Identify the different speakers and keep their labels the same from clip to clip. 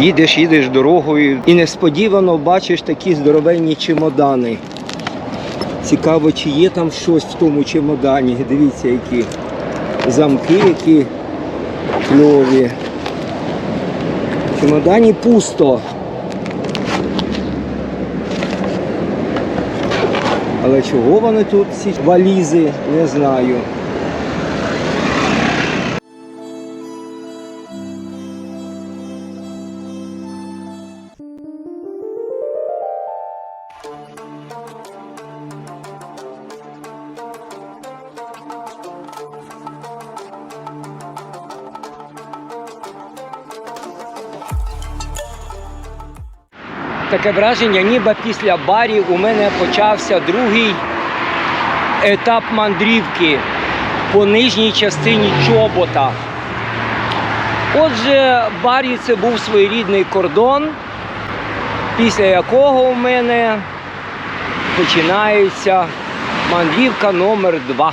Speaker 1: Їдеш, їдеш дорогою і несподівано бачиш такі здоровенні чемодани. Цікаво, чи є там щось в тому чемодані. Дивіться, які замки, які кльові. В чемодані пусто. Але чого вони тут, ці валізи, не знаю. Таке враження, ніби після барі у мене почався другий етап мандрівки по нижній частині чобота. Отже, барі це був своєрідний кордон, після якого у мене починається мандрівка номер 2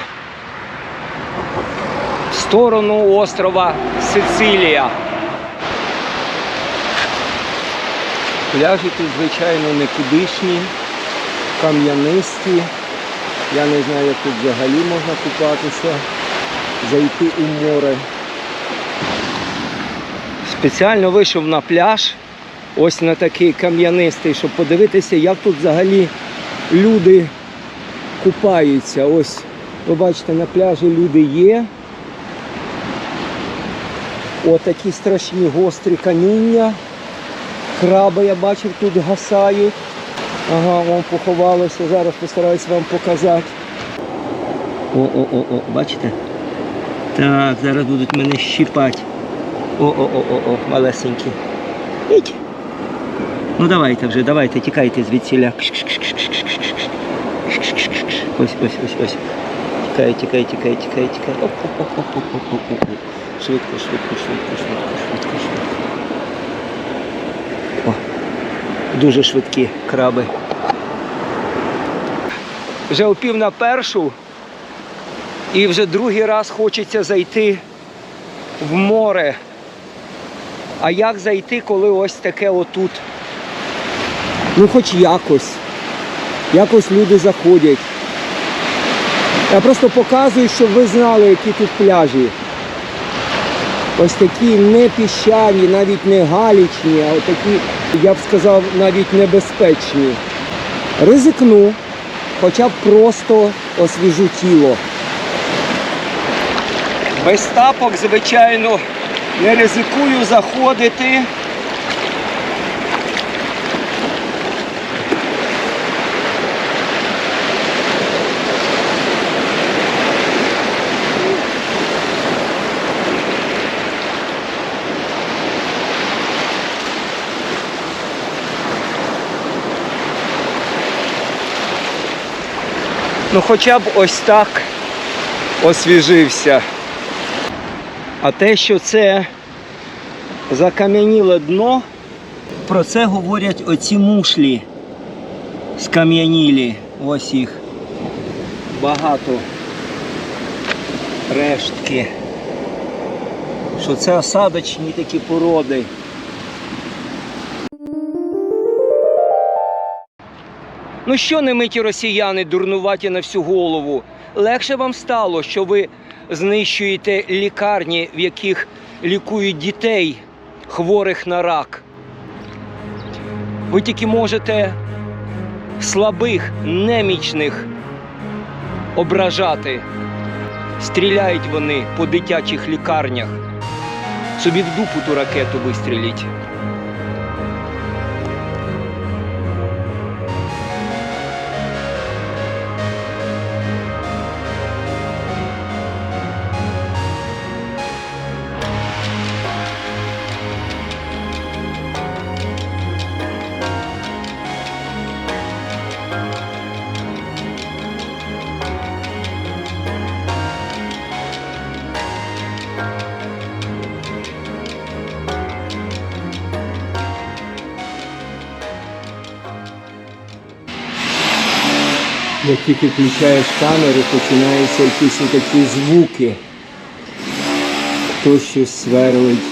Speaker 1: в сторону острова Сицилія. Пляжі тут, звичайно, никудишні, кам'янисті. Я не знаю, як тут взагалі можна купатися, зайти у море. Спеціально вийшов на пляж, ось на такий кам'янистий, щоб подивитися, як тут взагалі люди купаються. Ось, ви бачите, на пляжі люди є. Отакі страшні гострі каміння. Краби я бачив тут гасають. Ага, вон поховалося. Зараз постараюсь вам показати. О-о-о-о, бачите? Так, зараз будуть мене щіпати. О-о-о-о, малесенькі. Ідь. Ну давайте вже, давайте, тікайте звідсіля. Ось, ось, ось, ось. Тікай, тікай, тікай, тікай, тікай. Швидко, швидко, швидко, швидко, швидко, швидко. О, дуже швидкі краби. Вже о пів на першу і вже другий раз хочеться зайти в море. А як зайти, коли ось таке отут? Ну хоч якось. Якось люди заходять. Я просто показую, щоб ви знали, які тут пляжі. Ось такі не піщані, навіть не галічні, а такі, я б сказав, навіть небезпечні. Ризикну, хоча б просто освіжу тіло. Без тапок, звичайно, не ризикую заходити. Ну хоча б ось так освіжився. А те, що це закам'яніле дно, про це говорять оці мушлі скам'янілі. Ось їх багато рештки. Що це осадочні такі породи. Ну що не миті росіяни дурнуваті на всю голову? Легше вам стало, що ви знищуєте лікарні, в яких лікують дітей, хворих на рак. Ви тільки можете слабих, немічних ображати. Стріляють вони по дитячих лікарнях. Собі в дупу ту ракету вистріліть. Як тільки включаєш камеру, починаються якісь такі звуки. Хтось щось сверлить.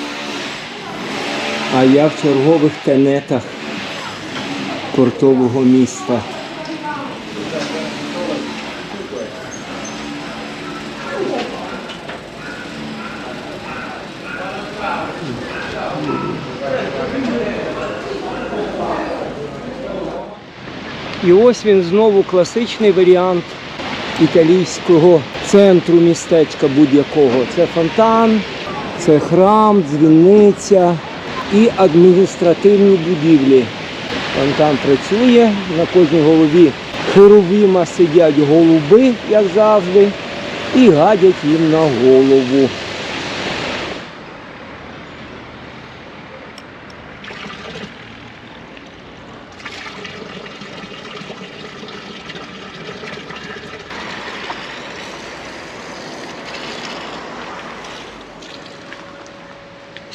Speaker 1: А я в чергових тенетах портового міста. І ось він знову класичний варіант італійського центру містечка будь-якого. Це фонтан, це храм, дзвіниця і адміністративні будівлі. Фонтан працює, на кожній голові херувіма сидять голуби, як завжди, і гадять їм на голову.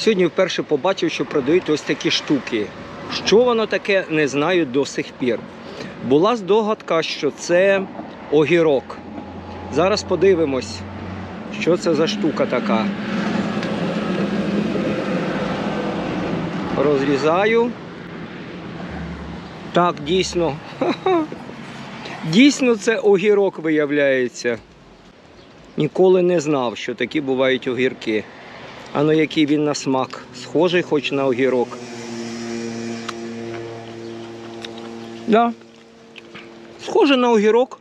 Speaker 1: Сьогодні вперше побачив, що продають ось такі штуки. Що воно таке, не знаю до сих пір. Була здогадка, що це огірок. Зараз подивимось, що це за штука така. Розрізаю. Так, дійсно. Дійсно, це огірок виявляється. Ніколи не знав, що такі бувають огірки. А ну який він на смак. Схожий хоч на огірок. Да. Схоже на огірок.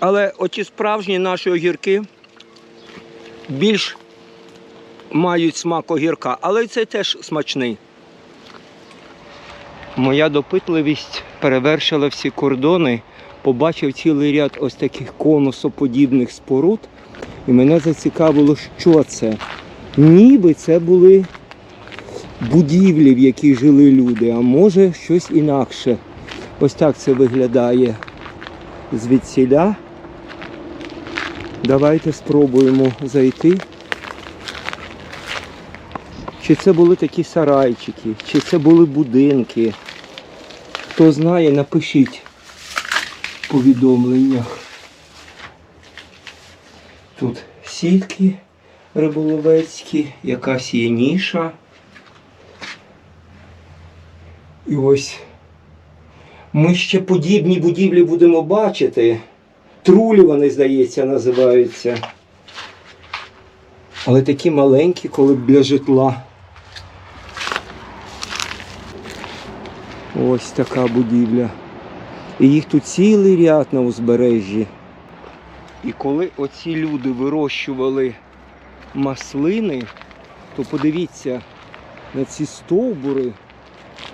Speaker 1: Але оті справжні наші огірки більш мають смак огірка, але й це теж смачний. Моя допитливість перевершила всі кордони, побачив цілий ряд ось таких конусоподібних споруд, і мене зацікавило, що це. Ніби це були будівлі, в яких жили люди, а може щось інакше. Ось так це виглядає звідсіля. Давайте спробуємо зайти. Чи це були такі сарайчики, чи це були будинки. Хто знає, напишіть в повідомленнях. Тут сітки риболовецькі, якась є ніша. І ось ми ще подібні будівлі будемо бачити. Трулі вони, здається, називаються. Але такі маленькі, коли б для житла. Ось така будівля. І їх тут цілий ряд на узбережжі. І коли оці люди вирощували маслини, то подивіться на ці стовбури,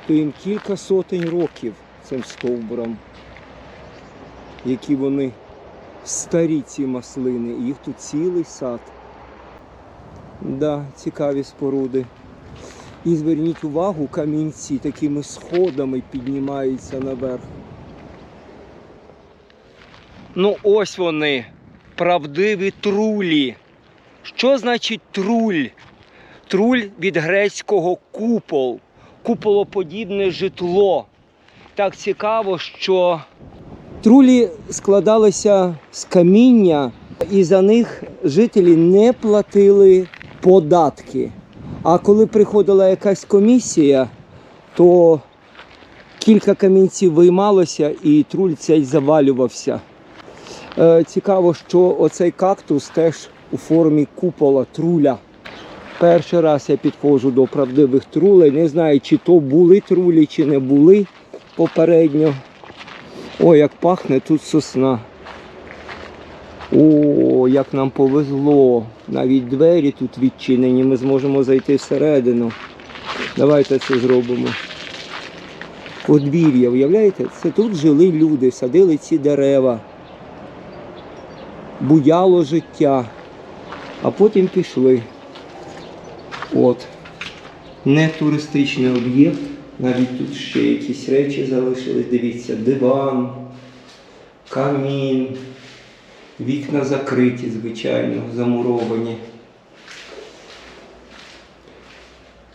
Speaker 1: то їм кілька сотень років цим стовбурам, які вони старі ці маслини, їх тут цілий сад. Да, цікаві споруди. І зверніть увагу, камінці такими сходами піднімаються наверх. Ну ось вони, правдиві трулі. Що значить труль? Труль від грецького купол, куполоподібне житло. Так цікаво, що трулі складалися з каміння, і за них жителі не платили податки. А коли приходила якась комісія, то кілька камінців виймалося і труль цей завалювався. Е, Цікаво, що оцей кактус теж у формі купола труля. Перший раз я підходжу до правдивих трулей. Не знаю, чи то були трулі, чи не були попередньо. О, як пахне тут сосна. О, як нам повезло. Навіть двері тут відчинені, ми зможемо зайти всередину. Давайте це зробимо. Подвір'я, уявляєте? Це тут жили люди, садили ці дерева. Буяло життя. А потім пішли. От. Не туристичний об'єкт. Навіть тут ще якісь речі залишились. Дивіться, диван, камін. Вікна закриті, звичайно, замуровані.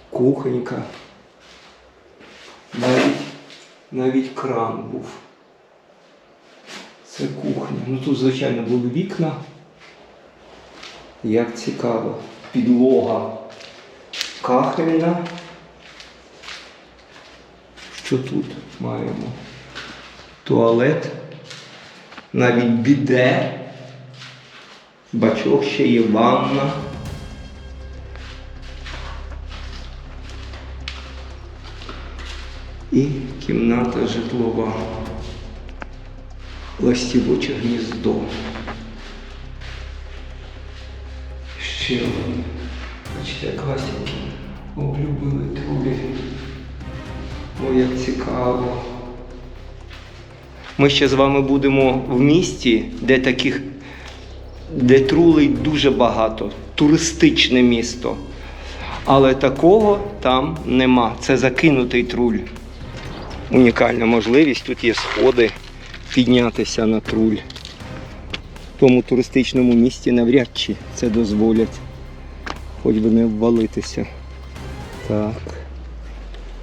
Speaker 1: Кухонька. Навіть, навіть кран був. Це кухня. Ну тут, звичайно, були вікна. Як цікаво. Підлога кахельна. Що тут маємо? Туалет, навіть біде, бачок ще є ванна. І кімната житлова. Ластівоче гніздо. Бачите, класики облюбили трубі. О, як цікаво. Ми ще з вами будемо в місті, де таких, де трулей дуже багато. Туристичне місто. Але такого там нема. Це закинутий труль. Унікальна можливість. Тут є сходи піднятися на труль. Тому туристичному місті навряд чи це дозволять. Хоч би не ввалитися. Так.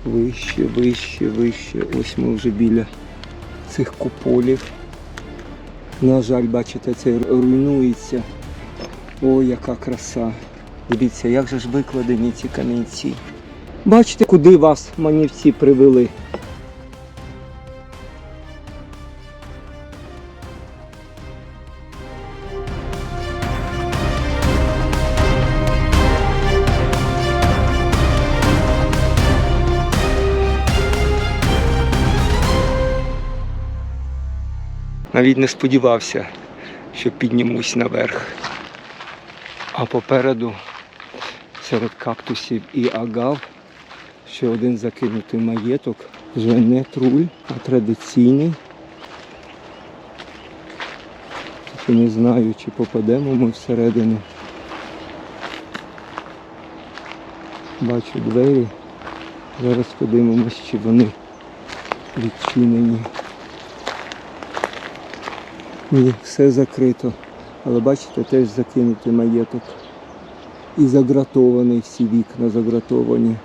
Speaker 1: Вище, вище, вище. Ось ми вже біля цих куполів. На жаль, бачите, це руйнується. Ой, яка краса. Дивіться, як же ж викладені ці камінці. Бачите, куди вас манівці привели. Навіть не сподівався, що піднімусь наверх. А попереду серед кактусів і агав ще один закинутий маєток. Вже не труль, а традиційний. Не знаю, чи попадемо ми всередину. Бачу двері. Зараз подивимось, чи вони відчинені. Ні, все закрито. Але бачите, теж закинутий маєток. І загратований, всі вікна загратовані.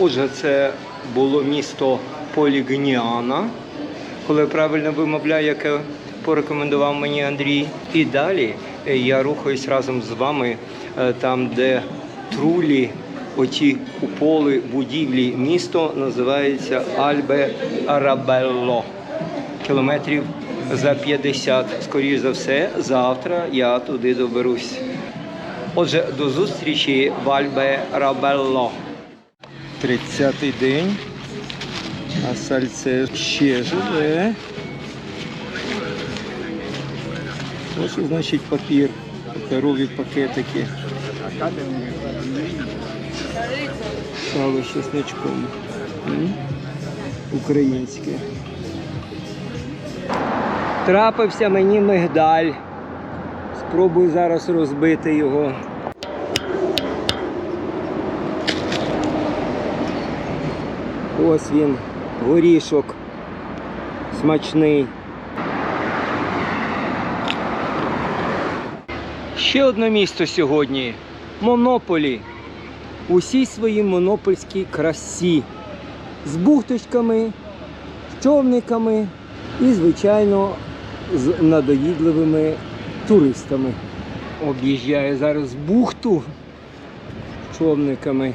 Speaker 1: Отже, це було місто Полігніана, коли правильно вимовляю, яке порекомендував мені Андрій. І далі е, я рухаюсь разом з вами е, там, де трулі, оті куполи, будівлі, місто називається Альбе Арабелло. Кілометрів за 50. Скоріше за все, завтра я туди доберусь. Отже, до зустрічі в Альбе Рабелло. 30-й день. А сальце ще живе. Ось значить папір. Паперові пакетики. Сало з чесничком. Українське. Трапився мені мигдаль. Спробую зараз розбити його. Ось він, горішок. Смачний. Ще одне місто сьогодні. Монополі. Усій своїй монопольській красі. З бухточками, з човниками і, звичайно, з надоїдливими туристами. Об'їжджає зараз бухту з човниками.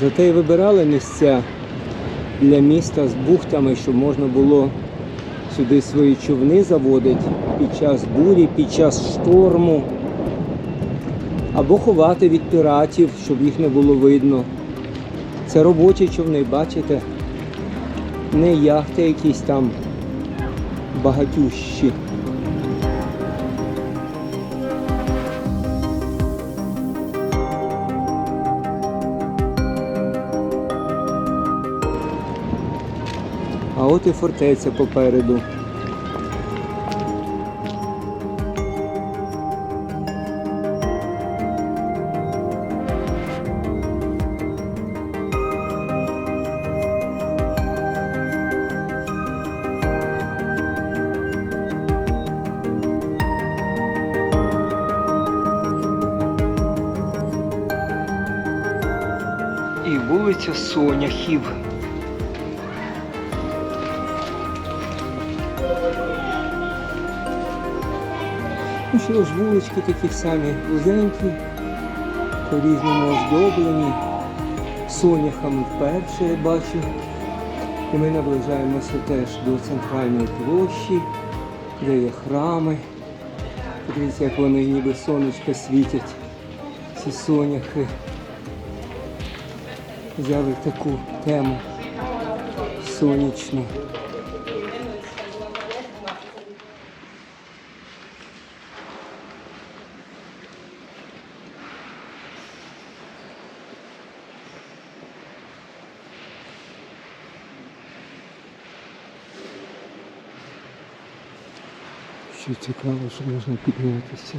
Speaker 1: Зате й вибирали місця для міста з бухтами, щоб можна було сюди свої човни заводити під час бурі, під час шторму. Або ховати від піратів, щоб їх не було видно. Це робочі човни, бачите? Не яхти якісь там багатющі. От і фортеця попереду. Вулиця Соняхів. Ну що ж, вулички такі самі вузенькі, по-різному оздоблені. Соняхами вперше я бачу. І ми наближаємося теж до центральної площі, де є храми. Подивіться, як вони ніби сонечко світять, ці соняхи. Взяли таку тему сонячну. Що цікаво, що можна піднятися.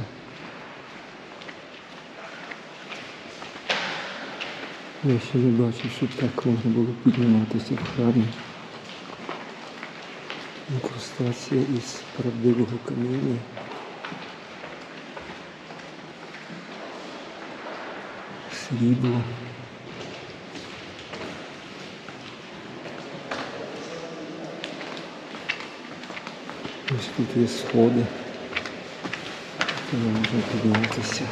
Speaker 1: Я ще не бачив, щоб так можна було підніматися в храмі. Інкрустація із правдивого каміння. Срібло. Тут є сходи. Туди можна піднятися.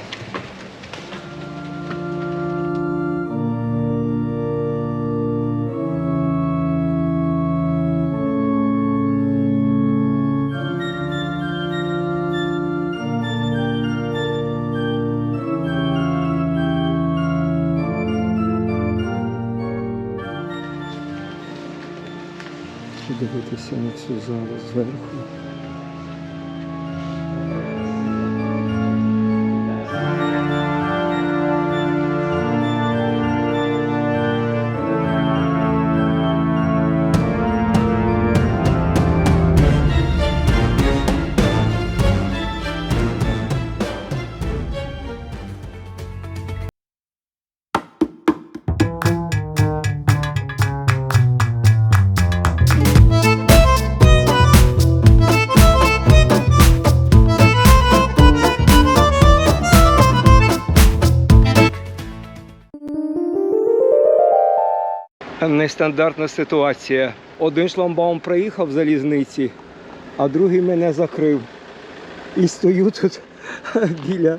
Speaker 1: Нестандартна ситуація. Один шламбаум проїхав в залізниці, а другий мене закрив. І стою тут біля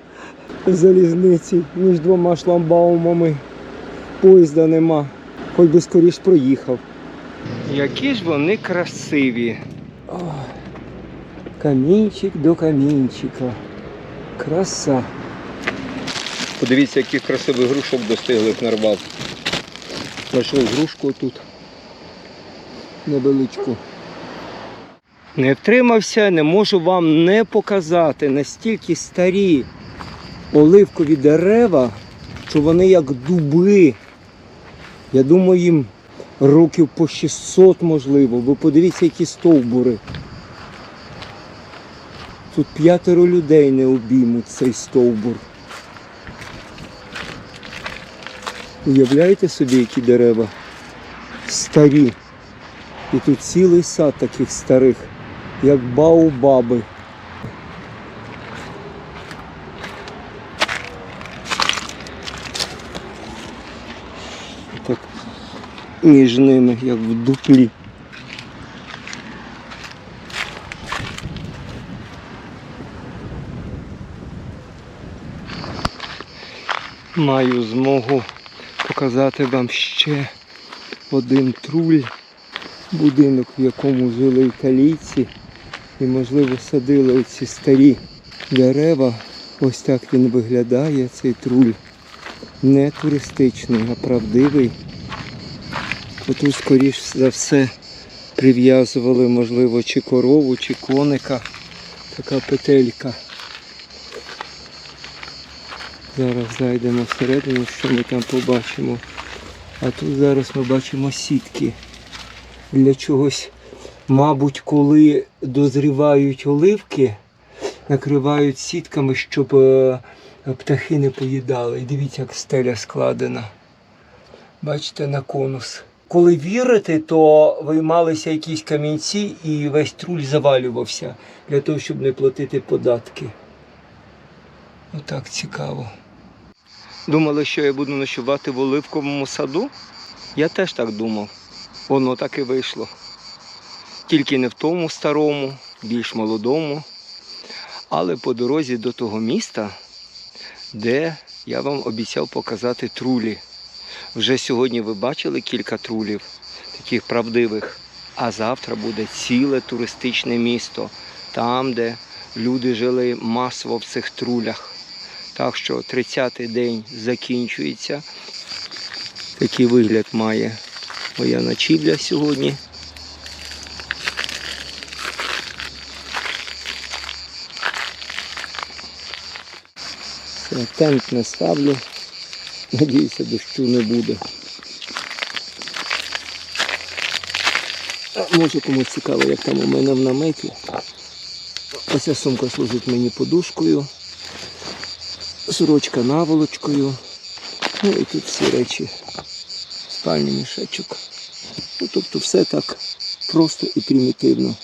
Speaker 1: залізниці між двома шламбаумами. Поїзда нема. Хоч би скоріш проїхав. Які ж вони красиві. Камінчик до камінчика. Краса. Подивіться, яких красивих грушок достигли нарвав. Знайшов грушку тут невеличку. Не втримався, не можу вам не показати настільки старі оливкові дерева, що вони як дуби. Я думаю, їм років по 600 можливо. Ви подивіться, які стовбури. Тут п'ятеро людей не обіймуть цей стовбур. Уявляєте собі, які дерева? Старі. І тут цілий сад таких старих, як баобаби. Так між ними, як в дуплі. Маю змогу показати вам ще один труль, будинок, в якому жили італійці і, можливо, садили оці старі дерева. Ось так він виглядає, цей труль. Не туристичний, а правдивий. Отут, скоріш за все, прив'язували, можливо, чи корову, чи коника. Така петелька. Зараз зайдемо всередину, що ми там побачимо. А тут зараз ми бачимо сітки. Для чогось, мабуть, коли дозрівають оливки, накривають сітками, щоб е, птахи не поїдали. І дивіться, як стеля складена. Бачите, на конус. Коли вірити, то виймалися якісь камінці і весь труль завалювався для того, щоб не платити податки. Отак цікаво. Думали, що я буду ночувати в оливковому саду? Я теж так думав. Воно так і вийшло. Тільки не в тому старому, більш молодому, але по дорозі до того міста, де я вам обіцяв показати трулі. Вже сьогодні ви бачили кілька трулів, таких правдивих. А завтра буде ціле туристичне місто, там, де люди жили масово в цих трулях. Так що 30-й день закінчується. Такий вигляд має моя ночівля сьогодні. Тент не ставлю. Надіюся, дощу не буде. Може комусь цікаво, як там у мене в наметі. Ось ця сумка служить мені подушкою сорочка наволочкою. Ну і тут всі речі. Спальний мішечок. Ну, тобто все так просто і примітивно.